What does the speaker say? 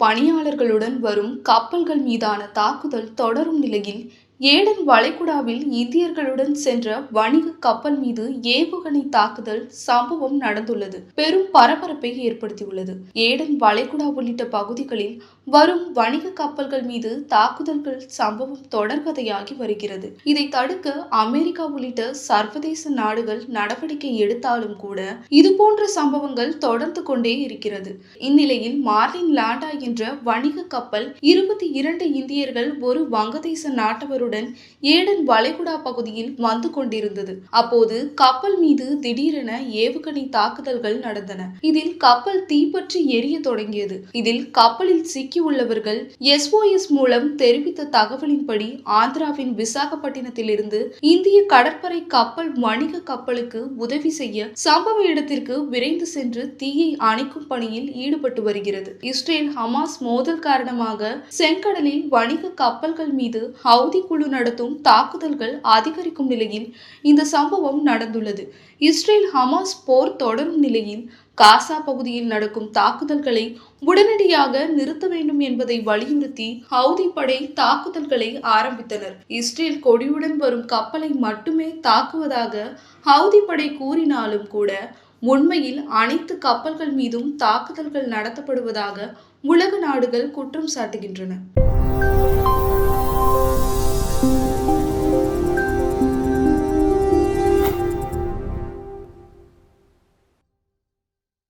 பணியாளர்களுடன் வரும் கப்பல்கள் மீதான தாக்குதல் தொடரும் நிலையில் ஏடன் வளைகுடாவில் இந்தியர்களுடன் சென்ற வணிக கப்பல் மீது ஏவுகணை தாக்குதல் சம்பவம் நடந்துள்ளது. பெரும் பரபரப்பை ஏற்படுத்தியுள்ளது. ஏடன் வளைகுடா உள்ளிட்ட பகுதிகளில் வரும் வணிக கப்பல்கள் மீது தாக்குதல்கள் சம்பவம் தொடர்கதையாகி வருகிறது. இதை தடுக்க அமெரிக்கா உள்ளிட்ட சர்வதேச நாடுகள் நடவடிக்கை எடுத்தாலும் கூட இதுபோன்ற சம்பவங்கள் தொடர்ந்து கொண்டே இருக்கிறது. இந்நிலையில் மார்லின் லாண்டா என்ற வணிக கப்பல் இருபத்தி இரண்டு இந்தியர்கள் ஒரு வங்கதேச நாட்டவருடன் ஏடன் வளைகுடா பகுதியில் வந்து கொண்டிருந்தது. அப்போது கப்பல் மீது திடீரென ஏவுகணை தாக்குதல்கள் நடந்தன. இதில் கப்பல் தீப்பற்றி எரிய தொடங்கியது. இதில் கப்பலில் சிக்கியுள்ளவர்கள் எஸ்ஓஎஸ் மூலம் தெரிவித்த தகவலின்படி ஆந்திராவின் விசாகப்பட்டினத்திலிருந்து இந்திய கடற்படை கப்பல் வணிக கப்பலுக்கு உதவி செய்ய சம்பவ இடத்திற்கு விரைந்து சென்று தீயை அணைக்கும் பணியில் ஈடுபட்டு வருகிறது. இஸ்ரேல் ஹமாஸ் மோதல் காரணமாக செங்கடலில் வணிக கப்பல்கள் மீது ஹவுதி குழு நடத்தும் தாக்குதல்கள் அதிகரிக்கும் நிலையில் இந்த சம்பவம் நடந்துள்ளது. இஸ்ரேல் ஹமாஸ் போர் தொடரும் நிலையில் காசா பகுதியில் நடக்கும் தாக்குதல்களை உடனடியாக நிறுத்த வேண்டும் என்பதை வலியுறுத்தி ஹவுதி படை தாக்குதல்களை ஆரம்பித்தனர். இஸ்ரேல் கொடியுடன் வரும் கப்பலை மட்டுமே தாக்குவதாக ஹவுதி படை கூறினாலும் கூட உண்மையில் அனைத்து கப்பல்கள் மீதும் தாக்குதல்கள் நடத்தப்படுவதாக உலக நாடுகள் குற்றம் சாட்டுகின்றன.